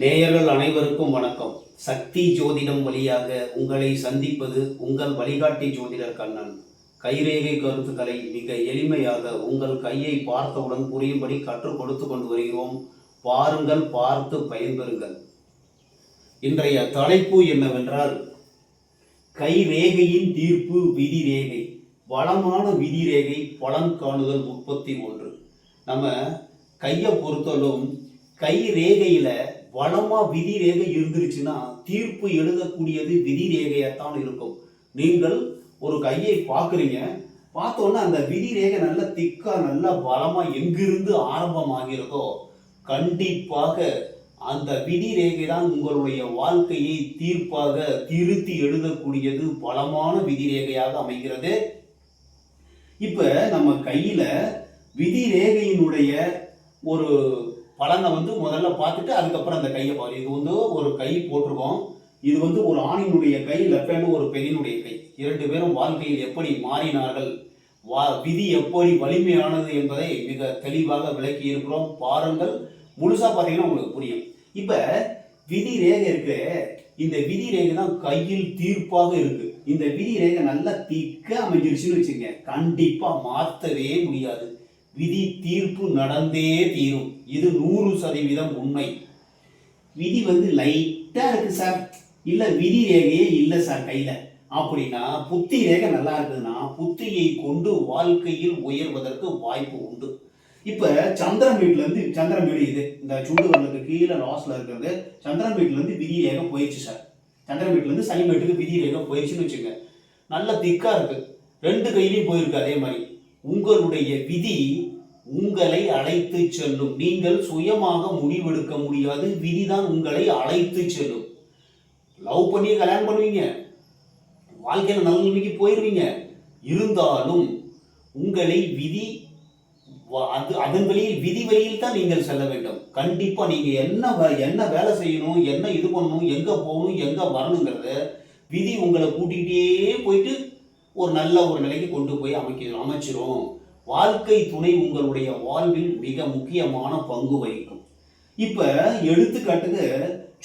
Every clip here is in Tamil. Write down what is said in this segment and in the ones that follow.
நேயர்கள் அனைவருக்கும் வணக்கம். சக்தி ஜோதிடம் வழியாக உங்களை சந்திப்பது உங்கள் வழிகாட்டி ஜோதிடர் கண்ணன். கைரேகை கருத்துக்களை மிக எளிமையாக உங்கள் கையை பார்த்தவுடன் புரியும்படி கற்றுக் கொடுத்து கொண்டு வருகிறோம். பாருங்கள் பார்த்து பயன்பெறுங்கள். இன்றைய தலைப்பு என்னவென்றால் கைரேகையின் தீர்ப்பு விதி ரேகை வளமான விதி ரேகை பலன் காணுதல் முப்பத்தி ஒன்று. நம்ம கையை பொறுத்தலும் கை ரேகையில் வளமாக விதி ரேகை இருந்துருச்சுன்னா தீர்ப்பு எழுதக்கூடியது விதி ரேகையாகத்தான் இருக்கும். நீங்கள் ஒரு கையை பார்க்குறீங்க பார்த்தோன்னா அந்த விதி ரேகை நல்ல திக்காக நல்லா பலமாக எங்கிருந்து ஆரம்பமாகிறதோ கண்டிப்பாக அந்த விதி ரேகை தான் உங்களுடைய வாழ்க்கையை தீர்ப்பாக திருத்தி எழுதக்கூடியது பலமான விதி ரேகையாக அமைகிறது. இப்போ நம்ம கையில் விதி ரேகையினுடைய ஒரு பலனை வந்து முதல்ல பார்த்துட்டு அதுக்கப்புறம் அந்த கையை பாரு. இது வந்து ஒரு கை போட்டிருக்கோம். இது வந்து ஒரு ஆணினுடைய கை லெஃப்ட் ஹேண்டு ஒரு பெண்ணினுடைய கை. இரண்டு பேரும் வாழ்க்கையில் எப்படி மாறினார்கள்? வா விதி எப்படி வலிமையானது என்பதை மிக தெளிவாக விளக்கி இருக்கிறோம். பாருங்கள். முழுசாக பார்த்தீங்கன்னா உங்களுக்கு புரியும். இப்போ விதி ரேகை இருக்கு. இந்த விதி ரேகை தான் கையில் தீர்ப்பாக இருக்கு. இந்த விதி ரேகை நல்லா திக்க அமைஞ்சிருச்சுன்னு வச்சுங்க கண்டிப்பாக மாற்றவே முடியாது. விதி தீர்ப்பு நடந்தே தீரும். இது நூறு சதவீதம் உண்மை. விதி வந்து லைட்டாக இருக்குது சார் இல்லை விதி ரேகையே இல்லை சார் கையில். அப்படின்னா புத்தி ரேகை நல்லா இருக்குதுன்னா புத்தியை கொண்டு வாழ்க்கையில் உயர்வதற்கு வாய்ப்பு உண்டு. இப்போ சந்திரன் வீட்டிலேருந்து சந்திரன் வீடு இது. இந்த சுண்டு வரலுக்கு கீழே லாஸில் இருக்கிறது. சந்திரன் வீட்டிலேருந்து விதி ரேகை போயிடுச்சு சார் சந்திரன் வீட்டிலேருந்து சனி வீட்டுக்கு விதி ரேகை போயிடுச்சுன்னு வச்சுங்க நல்ல திக்காக இருக்குது ரெண்டு கையிலையும் போயிருக்கு அதே மாதிரி. உங்களுடைய விதி உங்களை அழைத்து செல்லும். நீங்கள் சுயமாக முடிவெடுக்க முடியாது. விதிதான் உங்களை அழைத்து செல்லும். லவ் பண்ணி கல்யாணம் பண்ணுவீங்க. வாழ்க்கையில் நல்ல நிலைமைக்கு போயிடுவீங்க இருந்தாலும் உங்களை விதி அது அதன் வழியில் விதி வழியில் தான் நீங்கள் செல்ல வேண்டும். கண்டிப்பாக நீங்கள் என்ன வே- என்ன வேலை செய்யணும் என்ன இது பண்ணணும் எங்கே போகணும் எங்கே வரணுங்கிறத விதி உங்களை கூட்டிகிட்டே போயிட்டு ஒரு நல்ல ஒரு நிலைக்கு கொண்டு போய் அமைக்க அமைச்சிரும். வாழ்க்கை துணை உங்களுடைய வாழ்வில் மிக முக்கியமான பங்கு வகிக்கும். இப்போ எடுத்துக்காட்டுக்கு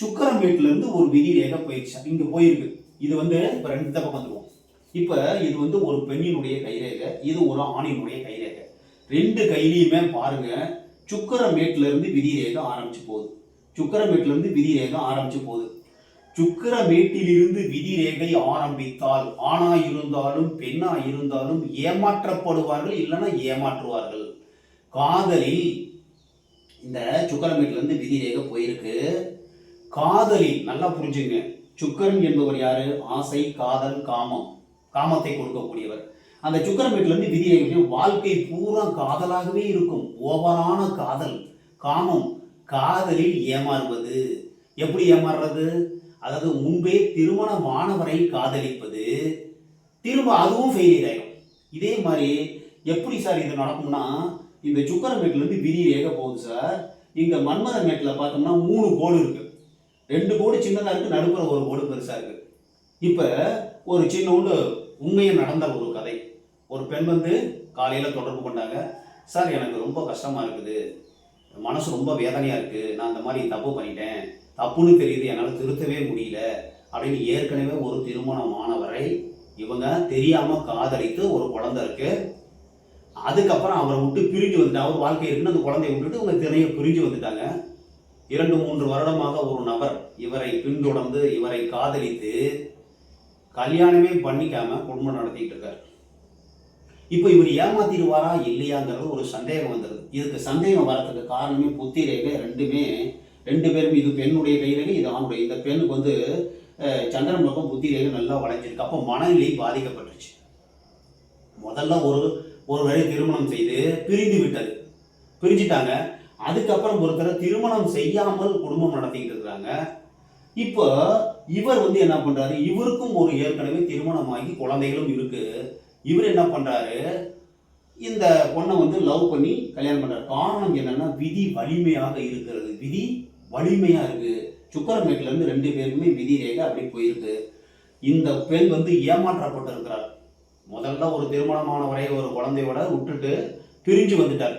சுக்கரம்பேட்டிலேருந்து ஒரு விதி ரேகை போயிடுச்சு இங்கே போயிருக்கு. இது வந்து இப்போ ரெண்டு தப்பம் வந்துடுவோம் வந்துருவோம் இது வந்து ஒரு பெண்ணினுடைய கைரேகை இது ஒரு ஆணினுடைய கைரேகை. ரெண்டு கையிலையுமே பாருங்க சுக்கரமேட்டிலேருந்து விதி ரேகை ஆரம்பிச்சு போகுது. சுக்கரமேட்டிலேருந்து விதி ரேகை ஆரம்பிச்சு போகுது. சுக்கிரமேட்டிலிருந்து விதி ரேகை ஆரம்பித்தால் ஆணா இருந்தாலும் பெண்ணா இருந்தாலும் ஏமாற்றப்படுவார்கள் இல்லைன்னா ஏமாற்றுவார்கள். காதலில் இந்த சுக்கரம் வீட்டிலேருந்து விதி ரேகை போயிருக்கு. காதலில் நல்லா புரிஞ்சுங்க. சுக்கரன் என்பவர் யாரு? ஆசை காதல் காமம். காமத்தை கொடுக்கக்கூடியவர். அந்த சுக்கரமேட்ல இருந்து விதிரேகை வாழ்க்கை பூரா காதலாகவே இருக்கும். ஓவரான காதல் காமம். காதலில் ஏமாறுவது. எப்படி ஏமாறுறது? அதாவது முன்பே திருமணமானவரை காதலிப்பது திரும்ப அதுவும் ஃபெயிலியர் ஆகிடும் இதே மாதிரி எப்படி சார் இது நடக்கும்னா இந்த சுக்கரமேட்ல இருந்து விதி ரேகை போகுது சார். இங்கே மன்மத மேட்டில் பார்த்தோம்னா மூணு கோடு இருக்குது ரெண்டு கோடு சின்னதாக இருக்குது நடுப்புற ஒரு கோடு பெருசாக இருக்குது இப்போ ஒரு சின்ன ஒன்று உண்மையை நடந்த ஒரு கதை. ஒரு பெண் வந்து காலையில் தொடர்பு கொண்டாங்க. சார் எனக்கு ரொம்ப கஷ்டமாக இருக்குது. மனசு ரொம்ப வேதனையாக இருக்குது நான் இந்த மாதிரி தப்பு பண்ணிட்டேன். தப்புன்னு தெரியுது என்னால் திருத்தவே முடியல அப்படின்னு ஏற்கனவே ஒரு திருமணம் ஆனவரை இவங்க தெரியாமல் காதலித்து ஒரு குழந்தை இருக்கு. அதுக்கப்புறம் அவரை விட்டு பிரிஞ்சு வந்துட்டாங்க. அவர் வாழ்க்கை இருக்குன்னு அந்த குழந்தைய விட்டுட்டு இவங்க தினைய பிரிஞ்சு வந்துட்டாங்க. இரண்டு மூன்று வருடமாக ஒரு நபர் இவரை பின்தொடர்ந்து இவரை காதலித்து கல்யாணமே பண்ணிக்காம குடும்பம் நடத்திட்டு இருக்கார். இப்போ இவர் ஏமாத்திடுவாரா இல்லையாங்கிறது ஒரு சந்தேகம் வந்துடுது இதுக்கு சந்தேகம் வரத்துக்கு காரணமே புத்தி ரேகை ரெண்டுமே ரெண்டு பேரும் இது பெண்ணுடைய கைரேகை இது ஆணுடைய. இந்த பெண்ணுக்கு வந்து சந்திரன் பக்கம் புத்தி ரேகை நல்லா வளைஞ்சிருக்கு. அப்போ மனநிலை பாதிக்கப்பட்டுருச்சு. முதல்ல ஒரு ஒரு வரை திருமணம் செய்து பிரிந்து விட்டது. பிரிஞ்சிட்டாங்க. அதுக்கப்புறம் ஒருத்தர் திருமணம் செய்யாமல் குடும்பம் நடத்திக்கிட்டு இருக்கிறாங்க இப்போ இவர் வந்து என்ன பண்ணுறாரு இவருக்கும் ஒரு ஏற்கனவே திருமணமாகி குழந்தைகளும் இருக்கு. இவர் என்ன பண்ணுறாரு இந்த பொண்ணை வந்து லவ் பண்ணி கல்யாணம் பண்ணுறாரு காரணம் என்னன்னா விதி வலிமையாக இருக்கிறது. விதி வலிமையாக இருக்குது சுக்கரமேட்லேருந்து ரெண்டு பேருக்குமே விதி ரேகை அப்படி போயிருக்கு. இந்த பெண் வந்து ஏமாற்றப்பட்டு இருக்கிறார் முதல்ல ஒரு திருமணமானவரை ஒரு குழந்தையோட விட்டுட்டு பிரிஞ்சு வந்துட்டார்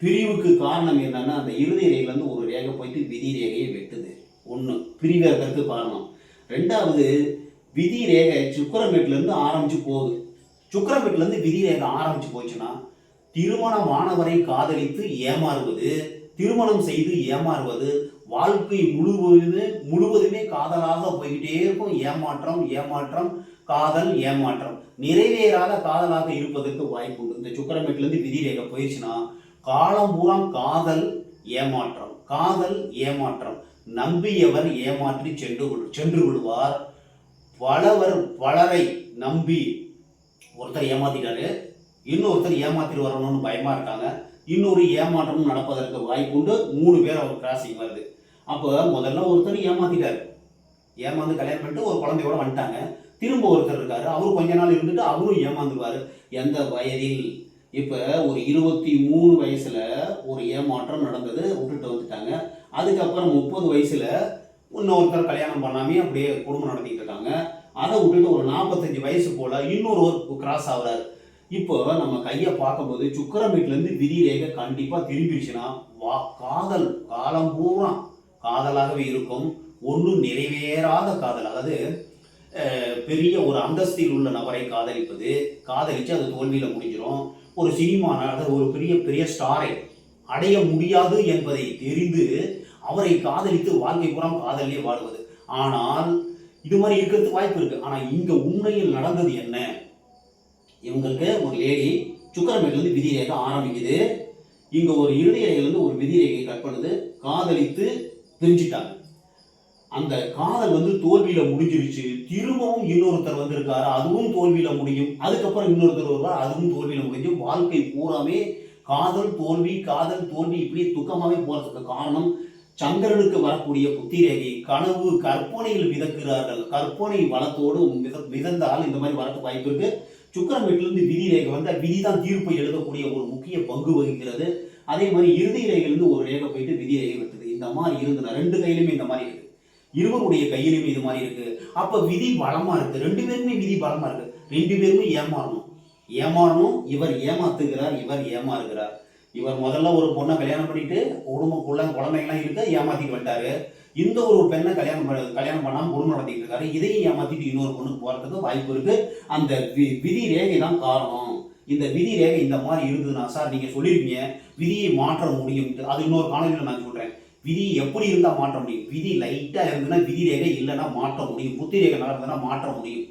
பிரிவுக்கு காரணம் என்னன்னா அந்த இறுதி ரேகிலேருந்து ஒரு ரேகை போயிட்டு விதி ரேகையை வெட்டுது. ஒன்று பிரிவதற்கு இருக்கிறதுக்கு காரணம். ரெண்டாவது விதி ரேகை சுக்கரமேட்லேருந்து ஆரம்பிச்சு போகுது. சுக்கரமேட்லேருந்து விதி ரேகை ஆரம்பிச்சு போச்சுன்னா திருமணமானவரை காதலித்து ஏமாறுவது திருமணம் செய்து ஏமாறுவது வாழ்க்கை முழுவதுமே முழுவதுமே காதலாக போய்கிட்டே இருக்கும். ஏமாற்றம் ஏமாற்றம் காதல் ஏமாற்றம். நிறைவேறாத காதலாக இருப்பதற்கு வாய்ப்பு உண்டு. இந்த சுக்கரமேட்லேருந்து விதிரேகை போயிடுச்சுன்னா காலம் பூரா காதல் ஏமாற்றம். காதல் ஏமாற்றம். நம்பியவர் ஏமாற்றி சென்று சென்று விடுவார். பலவர் பலரை நம்பி ஒருத்தர் ஏமாத்திட்டாரு இன்னொருத்தர் ஏமாத்திட்டு வரணும்னு பயமா இருக்காங்க. இன்னொரு ஏமாற்றமும் நடப்பதற்கு வாய்ப்புண்டு. மூணு பேர் அவர் கிராசிங் வருது. அப்போ முதல்ல ஒருத்தர் ஏமாத்திட்டார். ஏமாந்து கல்யாணம் பண்ணிட்டு ஒரு குழந்தையோட வந்துட்டாங்க. திரும்ப ஒருத்தர் இருக்காரு. அவரும் கொஞ்ச நாள் இருந்துட்டு அவரும் ஏமாந்துருவார். எந்த வயதில்? இப்போ ஒரு இருபத்தி மூணு வயசில் ஒரு ஏமாற்றம் நடந்தது. விட்டுட்டு வந்துட்டாங்க. அதுக்கப்புறம் முப்பது வயசில் இன்னொருத்தர் கல்யாணம் பண்ணாமே அப்படியே குடும்பம் நடத்திட்டு இருக்காங்க. அதை விட்டுட்டு ஒரு நாற்பத்தஞ்சு வயசு போல இன்னொரு ஒரு கிராஸ் ஆகுறாரு. இப்போ நம்ம கையை பார்க்கும்போது சுக்கரமீட்லேருந்து விதிரேகை கண்டிப்பாக திரும்பிடுச்சுன்னா வா காதல். காலம் பூரா காதலாகவே இருக்கும். ஒன்றும் நிறைவேறாத காதல். அதாவது பெரிய ஒரு அந்தஸ்தில் உள்ள நபரை காதலிப்பது காதலித்து அது தோல்வியில் முடிஞ்சிடும் ஒரு சினிமா அதாவது ஒரு பெரிய பெரிய ஸ்டாரை அடைய முடியாது என்பதை தெரிந்து அவரை காதலித்து வாழ்க்கை பூரா காதலே வாழ்வது. ஆனால் இது மாதிரி இருக்கிறதுக்கு வாய்ப்பு இருக்குது ஆனால் இங்கே உண்மையில் நடந்தது என்ன? இவங்களுக்கு ஒரு லேடி சுக்கரமேட்லேருந்து விதி ரேகை ஆரம்பிக்குது. இங்கே ஒரு இறுதி ரேகையிலேருந்து ஒரு விதி ரேகை கட் பண்ணுது. காதலித்து பிரிஞ்சிட்டாங்க. அந்த காதல் வந்து தோல்வியில் முடிஞ்சிருச்சு. திரும்பவும் இன்னொருத்தர் வந்திருக்காரு அதுவும் தோல்வியில் முடியும். அதுக்கப்புறம் இன்னொருத்தர் வருவார் அதுவும் தோல்வியில் முடியும் வாழ்க்கை பூராமே காதல் தோல்வி காதல் தோல்வி இப்படி துக்கமாகவே போகிறதுக்கு காரணம் சந்திரனுக்கு வரக்கூடிய புத்தி ரேகை கனவு கற்பனையில் மிதக்கிறார்கள். கற்பனை வளத்தோடு மித மிதந்தால் இந்த மாதிரி வரக்கு வாய்ப்பு இருக்குது சுக்கரன் வீட்டிலிருந்து விதி ரேகை வந்து விதி தான் தீர்ப்பை எழுதக்கூடிய ஒரு முக்கிய பங்கு வகிக்கிறது. அதே மாதிரி இறுதி ரேகையிலிருந்து ஒரு ரேகை போயிட்டு விதி ரேகை வெட்டுது இந்த மாதிரி இருந்தது ரெண்டு கையிலுமே இந்த மாதிரி இருக்கு. இருவருடைய கையிலுமே இது மாதிரி இருக்கு. அப்ப விதி பலமா இருக்கு. ரெண்டு பேருமே விதி பலமா இருக்கு. ரெண்டு பேருமே ஏமாறணும். ஏமாறணும். இவர் ஏமாத்துகிறார். இவர் ஏமாறுகிறார். இவர் முதல்ல ஒரு பொண்ணை கல்யாணம் பண்ணிட்டு குடும்பம் குள்ள குழந்தைங்களாம் இருக்க ஏமாத்திட்டு வந்துட்டாரு. இந்த ஒரு பெண்ணை கல்யாணம் பண்ண கல்யாணம் பண்ணாம குடும்பம் நடத்திட்டு இருக்காரு. இதையும் ஏமாத்திட்டு இன்னொரு பொண்ணுக்கு போறதுக்கு வாய்ப்பு இருக்கு. அந்த வி- விதி ரேகை தான் காரணம். இந்த விதி ரேகை இந்த மாதிரி இருந்ததுன்னா சார் நீங்கள் சொல்லியிருக்கீங்க விதியை மாற்ற முடியும். அது இன்னொரு காணொலியில் நான் சொல்கிறேன் விதி எப்படி இருந்தால் மாற்ற முடியும்? விதி லைட்டாக இருந்ததுன்னா விதி ரேகை இல்லைன்னா மாற்ற முடியும். புத்தி ரேகை நல்லா இருந்ததுன்னா மாற்ற முடியும்.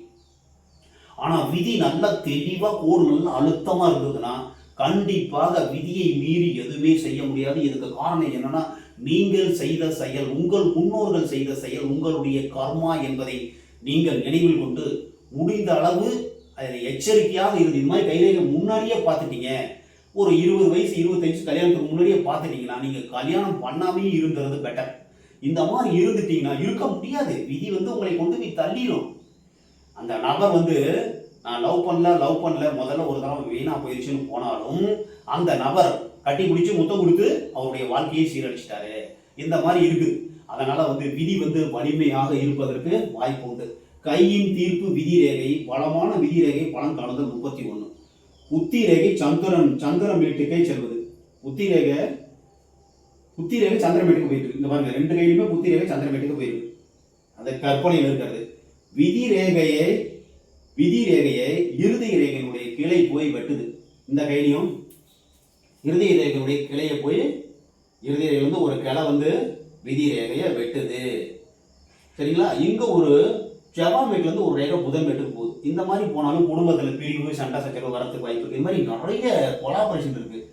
ஆனால் விதி நல்லா தெளிவாக கோடு நல்லா அழுத்தமாக இருந்ததுன்னா கண்டிப்பாக விதியை மீறி எதுவுமே செய்ய முடியாது. இதுக்கு காரணம் என்னன்னா நீங்கள் செய்த செயல் உங்கள் முன்னோர்கள் செய்த செயல் உங்களுடைய கர்மா என்பதை நீங்கள் நினைவில் கொண்டு முடிந்த அளவு அதில் எச்சரிக்கையாக இருந்து இந்த மாதிரி கைரேகை முன்னாடியே பார்த்துட்டீங்க. ஒரு இருபது வயசு இருபத்தஞ்சு கல்யாணத்துக்கு முன்னாடியே பார்த்துட்டீங்கன்னா நீங்கள் கல்யாணம் பண்ணாமே இருந்துறது பெட்டர் இந்த மாதிரி இருந்துட்டீங்கன்னா இருக்க முடியாது. விதி வந்து உங்களை கொண்டு போய் தள்ளிடும் அந்த நபர் வந்து நான் லவ் பண்ணல லவ் பண்ணல முதல்ல ஒரு தடவை வீணாக போயிடுச்சுன்னு போனாலும் அந்த நபர் கட்டி முடிச்சு முத்தம் கொடுத்து அவருடைய வாழ்க்கையை சீரழிச்சிட்டாரு. இந்த மாதிரி இருக்கு அதனால வந்து விதி வந்து வலிமையாக இருப்பதற்கு வாய்ப்பு உண்டு. கையின் தீர்ப்பு விதி ரேகை பலமான விதி ரேகை பலம் காணுதல் முப்பத்தி ஒன்று உத்தி ரேகை சந்திரன் சந்திரன் வீட்டுக்கே செல்வது. உத்தி ரேகை புத்தி ரேகை சந்திரமேட்டுக்கு வீட்டுக்கு போயிருக்கு இந்த பாருங்க ரெண்டு கையிலுமே புத்தி ரேகை சந்திரமேட்டுக்கு போயிருக்கு அந்த கற்பனையில் இருக்கிறது. விதி ரேகையை விதி ரேகையை இறுதி ரேகையினுடைய கிளை போய் வெட்டுது. இந்த கையிலையும் இறுதி ரேகையுடைய கிளையை போய் இறுதி ரேகை வந்து ஒரு கிளை வந்து விதி ரேகையை வெட்டுது. சரிங்களா? இங்கே ஒரு செவ்வாய் வீட்டுல இருந்து ஒரு ரேகை புதன் வீட்டுக்கு போகுது. இந்த மாதிரி போனாலும் குடும்பத்தில் பிரிவு சண்டை சச்சரவு வரத்துக்கு வாய்ப்பு இருக்குது இந்த மாதிரி நிறைய கொலாபரேஷன் இருக்குது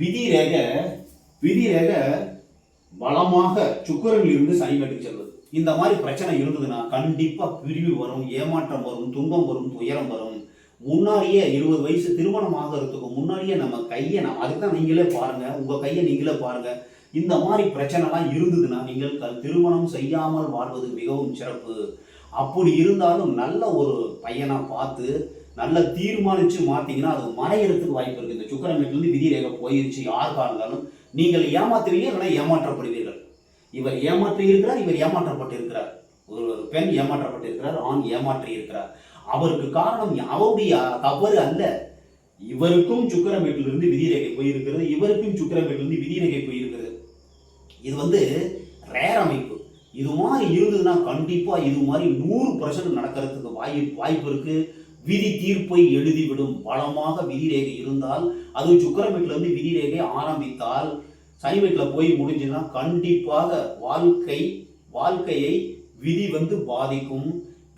விதி ரேகை விதி ரேகை பலமாக சுக்கரனில் இருந்து சனி வீட்டுக்கு செல்வது. இந்த மாதிரி பிரச்சனை இருந்ததுன்னா கண்டிப்பாக பிரிவு வரும் ஏமாற்றம் வரும் துன்பம் வரும் துயரம் வரும். முன்னாடியே இருபது வயசு திருமணம் ஆகிறதுக்கு முன்னாடியே நம்ம கையை நம்ம அதுக்கு தான் நீங்களே பாருங்க உங்க கையை நீங்களே பாருங்க. இந்த மாதிரி பிரச்சனைலாம் இருந்ததுன்னா நீங்கள் திருமணம் செய்யாமல் வாழ்வது மிகவும் சிறப்பு. அப்படி இருந்தாலும் நல்ல ஒரு பையனாக பார்த்து நல்ல தீர்மானித்து மாற்றிங்கன்னா அது மறையறதுக்கு வாய்ப்பு இருக்குது இந்த சுக்கரமேட்டிலிருந்து விதி ரேகை போயிருச்சு யாருக்காக இருந்தாலும் நீங்கள் ஏமாத்துவீங்க இல்லைன்னா ஏமாற்றப்படுவீர்கள். இவர் ஏமாற்றி இருக்கிறார் இவர் ஏமாற்றப்பட்டிருக்கிறார். ஒரு பெண் ஏமாற்றப்பட்டு இருக்கிறார் ஆண் ஏமாற்றி இருக்கிறார் அவருக்கு காரணம் அவருடைய தவறு அல்ல. இவருக்கும் சுக்கரமேட்டிலிருந்து விதிரேகை போயிருக்கிறது இவருக்கும் சுக்கரமேட்டிலிருந்து விதிரேகை போயிருக்கிறது. இது வந்து ரேர் அமைப்பு. இது மாதிரி இருந்ததுன்னா கண்டிப்பாக இது மாதிரி நூறு பர்சன்ட் நடக்கிறதுக்கு வாய் வாய்ப்பு இருக்கு. விதி தீர்ப்பை எழுதிவிடும். பலமாக விதிரேகை இருந்தால் அது சுக்கரமேட்டிலிருந்து விதிரேகை ஆரம்பித்தால் சனிமேட்டில் போய் முடிஞ்சதுன்னா கண்டிப்பாக வாழ்க்கை வாழ்க்கையை விதி வந்து பாதிக்கும்.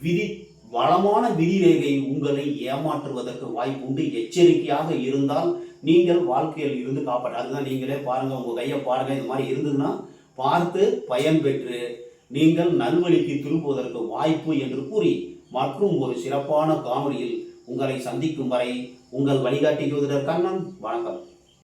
விதி வளமான விதி ரேகை உங்களை ஏமாற்றுவதற்கு வாய்ப்பு உண்டு எச்சரிக்கையாக இருந்தால் நீங்கள் வாழ்க்கையில் இருந்து காப்பாற்ற. அதுதான் நீங்களே பாருங்கள் உங்கள் கையை பாருங்கள் இது மாதிரி இருந்ததுன்னா பார்த்து பயன்பெற்று நீங்கள் நல்வழிக்கு திரும்புவதற்கு வாய்ப்பு என்று கூறி மற்றும் ஒரு சிறப்பான காணொலியில் உங்களை சந்திக்கும் வரை உங்கள் வழிகாட்டி ஜோதிடர் கண்ணன். வணக்கம்.